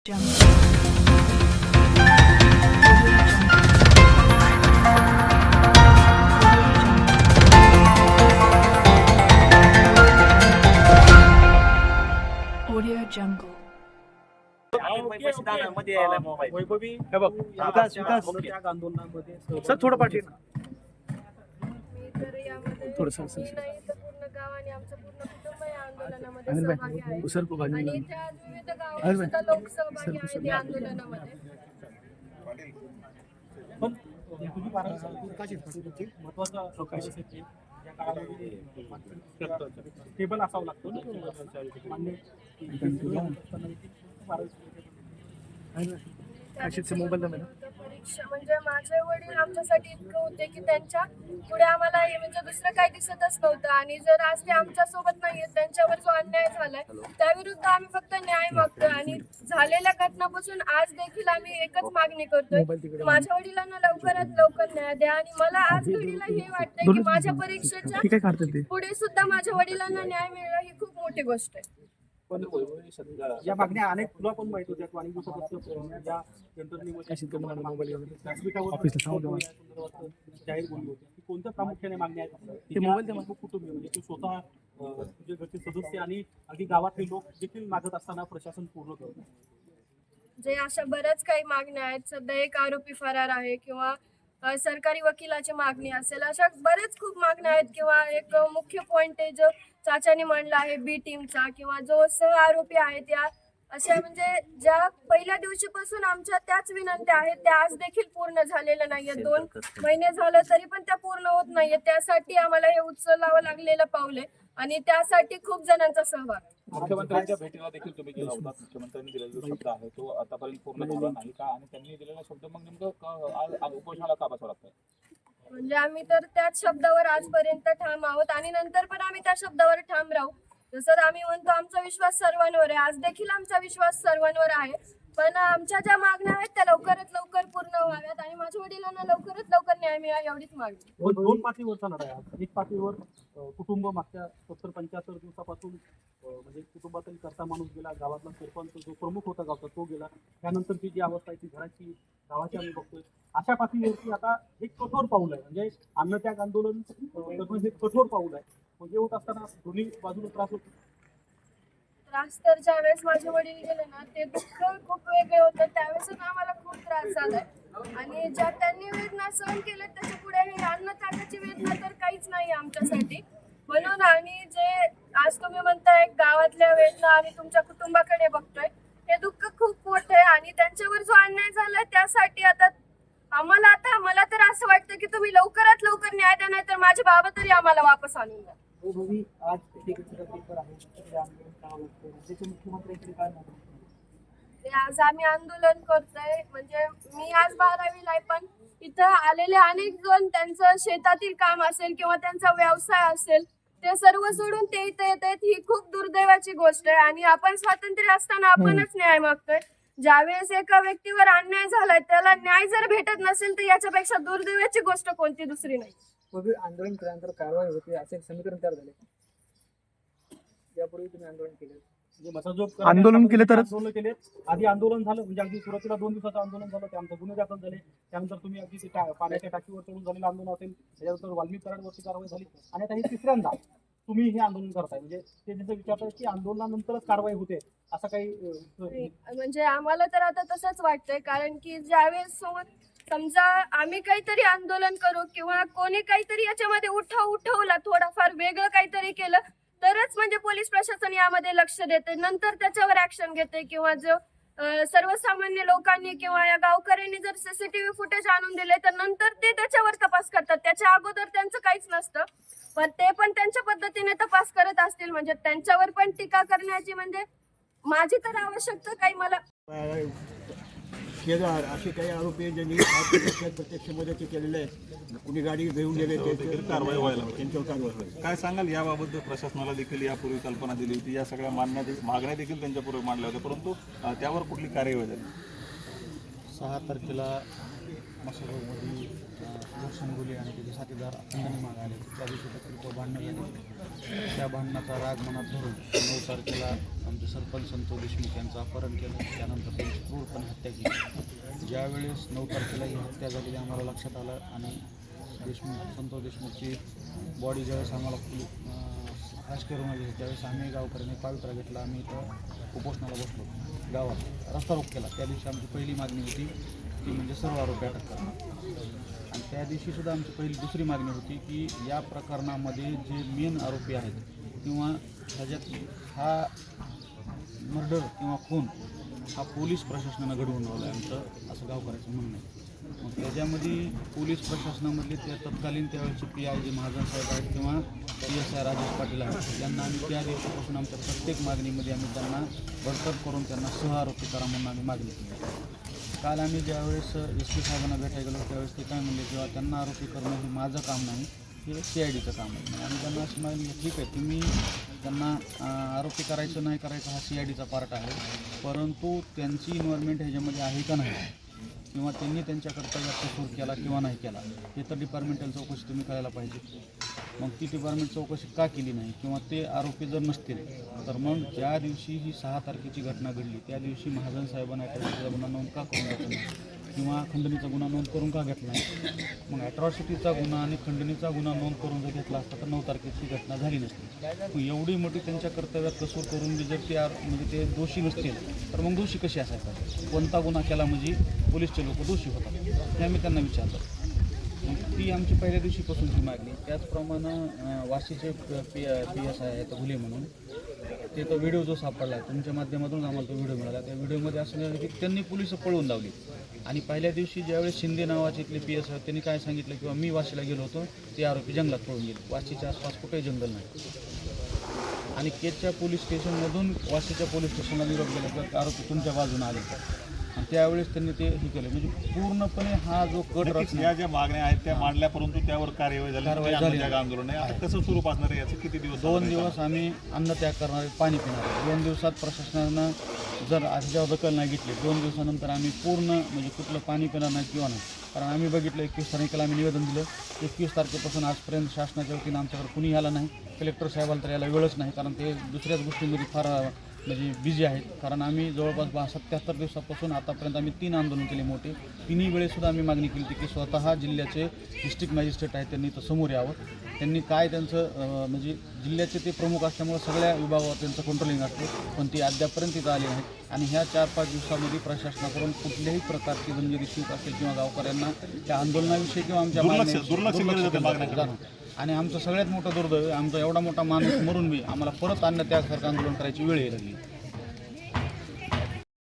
Audio Jungle. मध्ये यायला mobile Vaibhavi हे बघ विकास विकास त्या आंदोलनामध्ये सर थोडं पाठी नाही तर पूर्ण गाव आणि आमचं पूर्ण आंदोलनामध्ये सहभागी भाई आहे सर खूप आणि विविध गावात. सुद्धा लोक सहभागी आहेत या आंदोलनामध्ये. पण टेबल असावं लागतो ना? मोबाईल परीक्षा म्हणजे माझे वडील आमच्यासाठी इतकं होते की त्यांच्या पुढे आम्हाला हे म्हणजे दुसरं काही दिसतच नव्हतं. आणि जर आज ते आमच्यासोबत नाहीये त्यांच्यावर जो अन्याय झालाय त्याविरुद्ध आम्ही फक्त न्याय मागतोय. आणि झालेल्या घटनापासून आज देखील आम्ही एकच मागणी करतोय. माझ्या वडिलांना लवकरात लवकर न्याय द्या. आणि मला आज घडीला हे वाटतंय की माझ्या परीक्षेच्या पुढे सुद्धा माझ्या वडिलांना न्याय मिळणं ही खूप मोठी गोष्ट आहे. पण या मागण्या अनेक तुला पण माहीत होत्या तू अनेक दिवसापासून या जाहीर बोलली होती. की कोणत्या प्रामुख्याने मागण्या आहेत ते मोबाईल कुटुंबीय म्हणजे तू स्वतः तुझे घरचे सदस्य आणि अगदी गावातले लोक देखील मागत असताना प्रशासन पूर्ण करतं जे अशा बऱ्याच काही मागण्या आहेत सध्या एक आरोपी फरार आहे किंवा सरकारी वकिलाची मागणी असेल अशा बरेच खूप मागण्या आहेत किंवा एक मुख्य पॉइंट आहे जो चाचाने मांडला आहे बी टीमचा किंवा जो सह आरोपी आहेत या अशा म्हणजे ज्या पहिल्या दिवशीपासून आमच्या त्याच विनंत्या आहेत त्या आज देखील पूर्ण झालेल्या नाहीयेत दोन महिने झालं तरी पण त्या पूर्ण होत नाहीये त्यासाठी आम्हाला हे उचलावं लागलेलं पावले आणि त्यासाठी खूप जणांचा सहभाग. मुख्यमंत्र्यांच्या भेटीला देखील तुम्ही गेला होता. मुख्यमंत्र्यांनी दिलेला जो शब्द आहे तो आतापर्यंत पूर्ण झाला नाही का? आणि त्यांनी दिलेला शब्द मग नेमकं उपोषणाला का बसावं लागतंय? म्हणजे आम्ही तर त्याच शब्दावर आजपर्यंत ठाम आहोत आणि नंतर पण आम्ही त्या शब्दावर ठाम राहू. जसं आम्ही म्हणतो आमचा विश्वास सर्वांवर आहे. आज देखील आमचा विश्वास सर्वांवर आहे. पण आमच्या ज्या मागण्या आहेत त्या लवकरात लवकर पूर्ण व्हाव्यात आणि माझ्या वडिलांना लवकरात लवकर न्याय मिळावा एवढीच मागणी हो, दोन पातळीवर चालणार आहे. एक पातळीवर कुटुंब मागच्या सत्तर पंच्याहत्तर दिवसापासून म्हणजे कुटुंबातील करता माणूस गेला गावातला सरपंच जो प्रमुख होता गावचा तो गेला. त्यानंतरची जी अवस्था आहे ती घराची गावाची आम्ही बघतोय. अशा पातळीवरती आता एक कठोर पाऊल आहे. म्हणजे अन्नत्याग आंदोलन हे कठोर पाऊल आहे. म्हणजे होत असताना दोन्ही बाजूला त्रास होतो. त्रास तर ज्या वेळेस माझे वडील गेले ना ते दुःख खूप वेगळे होतं. त्यावेळेस आम्हाला खूप त्रास झालाय. आणि ज्या त्यांनी वेदना सहन केल्या त्याच्या पुढे हे अन्न ताटाची वेदना तर काहीच नाही आमच्यासाठी. म्हणून आणि आज तुम्ही म्हणताय गावातल्या वेदना आणि तुमच्या कुटुंबाकडे बघतोय. हे दुःख खूप मोठं आहे आणि त्यांच्यावर जो अन्याय झालाय त्यासाठी आता आम्हाला आता मला तर असं वाटतं की तुम्ही लवकरात लवकर न्याय द्या नाही तर माझे बाबा तरी आम्हाला वापस आणून द्या. काय मागणी ते आज आम्ही आंदोलन करतोय म्हणजे मी आज बारावीला आहे पण इथं आलेले अनेक जण त्यांचं शेतातील काम असेल किंवा त्यांचा व्यवसाय असेल ते सर्व सोडून ते इथे येत आहेत ही खूप दुर्दैवाची गोष्ट आहे. आणि आपण स्वातंत्र्य असताना आपणच न्याय मागतोय. ज्यावेळेस एका व्यक्तीवर अन्याय झालाय त्याला न्याय जर भेटत नसेल तर याच्यापेक्षा दुर्दैवाची गोष्ट कोणती दुसरी नाही. आंदोलन केल्यानंतर कारवाई होते असे समीकरण तयार झाले. यापूर्वी तुम्ही आंदोलन केले. आंदोलन केलं तर- आंदोलन केले. आधी आंदोलन झालं म्हणजे अगदी सुरुवातीला दोन दिवसाचं आंदोलन झालं त्यानंतर गुन्हे दाखल झाले. त्यानंतर तुम्ही अगदी पाण्याच्या टाकीवर चढून झालेलं आंदोलन असेल त्याच्यानंतर वाल्मिक कराडवरती कारवाई झाली. आणि आता ही तिसऱ्यांदा तुम्ही हे आंदोलन करताय. म्हणजे ते जसं विचारताय की आंदोलनानंतरच कारवाई होते असं काही म्हणजे आम्हाला तर आता तसंच वाटतंय. कारण की ज्यावेळेस समजा आम्ही काहीतरी आंदोलन करू किंवा कोणी काहीतरी याच्यामध्ये उठाव उठवला थोडाफार वेगळं काहीतरी केलं तरच म्हणजे पोलीस प्रशासन यामध्ये लक्ष देते. नंतर त्याच्यावर ऍक्शन घेते किंवा जो सर्वसामान्य लोकांनी किंवा या गावकऱ्यांनी जर सीसीटीव्ही फुटेज आणून दिले तर नंतर ते त्याच्यावर तपास करतात. त्याच्या अगोदर त्यांचं काहीच नसतं. पण ते पण त्यांच्या पद्धतीने तपास करत असतील. म्हणजे त्यांच्यावर पण टीका करण्याची म्हणजे माझी तर आवश्यकता काही मला केलं असे काही आरोपी आहेत ज्यांनी आत्महत्या प्रत्यक्ष मदती केलेल्या आहेत. कुणी गाडी घेऊन गेले ते ते कारवाई व्हायला त्यांच्यावर कारवाई व्हायला काय सांगाल? याबाबत प्रशासनाला देखील यापूर्वी कल्पना दिली होती. या सगळ्या मागण्या मागण्या देखील त्यांच्यापूर्वी मांडल्या होत्या. परंतु अं, त्यावर कुठली कार्यवाही झाली? सहा तारखेला मसाजोगमध्ये लोकसंगोली आणि त्याचे साथीदार खंडणी माग आले. त्या दिवशी तक्रार भांडणं झाली. त्या भांडणाचा राग मनात धरून नऊ तारखेला आमचे सरपंच संतोष देशमुख यांचं अपहरण केलं. त्यानंतर त्यांची क्रूरपणे हत्या केली. ज्यावेळेस नऊ तारखेला ही हत्या झालेली आम्हाला लक्षात आलं आणि देशमुख संतोष देशमुखची बॉडी ज्यावेळेस आम्हाला पोली- अं, राजकीय त्यावेळेस आम्ही गावकऱ्यांनी पावित्रा घेतला. आम्ही इथं उपोषणाला बसलो. गावात रस्ता रोक केला. त्या दिवशी आमची पहिली मागणी होती ती म्हणजे सर्व आरोपी अटक करणार आणि त्या दिवशी सुद्धा आमची पहिली दुसरी मागणी होती की या प्रकरणामध्ये जे मेन आरोपी आहेत किंवा ह्याच्यात हा मर्डर किंवा खून हा पोलीस प्रशासनानं घडवून लावला आहे आमचं असं गावकऱ्याचं म्हणणं आहे. मग त्याच्यामध्ये पोलीस प्रशासनामधले त्या तत्कालीन त्यावेळेचे पी आय जे महाजन साहेब आहेत किंवा P S I Rajesh Patil आहेत त्यांना आम्ही त्या दिवसापासून आमच्या प्रत्येक मागणीमध्ये आम्ही त्यांना बडतर्फ करून त्यांना सहआरोपी करा म्हणून आम्ही मागणी केली. काल आम्ही ज्यावेळेस एस पी साहेबांना भेटायला गेलो त्यावेळेस ते काय म्हणले किंवा त्यांना आरोपी करणं हे माझं काम नाही हे सी आय डीचं काम आहे. आणि त्यांना अशी माहिती ठीक आहे तुम्ही त्यांना आरोपी करायचं नाही करायचं हा सी आय डीचा पार्ट आहे परंतु त्यांची इन्व्हॉल्वमेंट ह्याच्यामध्ये आहे का नाही? किंवा त्यांनी त्यांच्याकरता जास्त सूर केला किंवा नाही केला हे तर डिपार्टमेंटल चौकशी तुम्ही करायला पाहिजे. मग ती डिपार्टमेंट चौकशी का केली नाही? किंवा ते आरोपी जर नसतील तर मग ज्या दिवशी ही सहा तारखेची घटना घडली त्या दिवशी महाजन साहेबांना अॅट्रॉसिटीचा गुन्हा नोंद का करून घेतला नाही? किंवा खंडणीचा गुन्हा नोंद करून का घेतला नाही? मग अॅट्रॉसिटीचा गुन्हा आणि खंडणीचा गुन्हा नोंद करून जर घेतला असता तर नऊ तारखेची घटना झाली नसती. मग एवढी मोठी त्यांच्या कर्तव्यात कसूर करून बी जर ते आर- म्हणजे ते दोषी नसतील तर मग दोषी कशी असायचा? कोणता गुन्हा केला म्हणजे पोलीसचे लोक दोषी होतात? हे आम्ही त्यांना विचारलं ती आमची पहिल्या दिवशीपासूनची मागणी त्याचप्रमाणे वाशीचे पी पी एस आय आहेत घुले म्हणून. ते तो व्हिडिओ जो सापडला आहे तुमच्या माध्यमातून आम्हाला तो व्हिडिओ मिळाला. त्या व्हिडिओमध्ये असं झालं की त्यांनी पोलीस पळवून लावली. आणि पहिल्या दिवशी ज्यावेळेस शिंदे नावाचे इथले पी एस आहेत त्यांनी काय सांगितलं किंवा मी वाशीला गेलो होतो ते आरोपी जंगलात पळून गेले. वाशीच्या आसपास कुठेही जंगल नाही. आणि केजच्या पोलीस स्टेशनमधून वाशीच्या पोलीस स्टेशनला निरोप गेला तर आरोपी तुमच्या बाजूने आले. आणि त्यावेळेस त्यांनी ते हे केलं. म्हणजे पूर्णपणे हा जो कट नक्कीच रचना या ज्या मागण्या आहेत त्या मांडल्या परंतु त्यावर कार्यवाही झाली. कारवाई म्हणजे झाली. आंदोलन आहे. आता कसं स्वरूप असणार आहे? याचं किती दिवस दोन चालणार? दिवस आम्ही अन्नत्याग करणार आहे, पाणी पिणार आहे. दोन दिवसात प्रशासनानं जर ह्याच्यावर दखल नाही घेतली दोन दिवसानंतर आम्ही पूर्ण म्हणजे कुठलं पाणी पिणार नाही किंवा नाही. कारण आम्ही बघितलं एकवीस तारखेला आम्ही निवेदन दिलं. एकवीस तारखेपासून आजपर्यंत शासनाच्या वतीनं आमच्याकडे कुणी आलं नाही. कलेक्टर साहेबाला तर याला वेळच नाही कारण ते दुसऱ्याच गोष्टींमध्ये फार म्हणजे बिझी आहेत. कारण आम्ही जवळपास बा सत्याहत्तर दिवसापासून आतापर्यंत आम्ही तीन आंदोलन केले मोठे. तिन्ही वेळेसुद्धा आम्ही मागणी केली होती की स्वतः जिल्ह्याचे डिस्ट्रिक्ट मॅजिस्ट्रेट आहेत त्यांनी इथं समोर यावं. त्यांनी काय त्यांचं म्हणजे जिल्ह्याचे ते प्रमुख असल्यामुळे सगळ्या विभागावर त्यांचं कंट्रोलिंग असते. पण ती अद्यापर्यंत इथं आली नाहीत. आणि ह्या चार पाच दिवसामध्ये प्रशासनाकडून कुठल्याही प्रकारची गंभीर इश्यूज असेल किंवा गावकऱ्यांना त्या आंदोलनाविषयी किंवा आमच्या आणि आमचं सगळ्यात मोठं दुर्दैव आमचा एवढा मोठा माणूस मरून बी आम्हाला परत अन्न त्यासारखं आंदोलन करायची वेळ येईल लागली.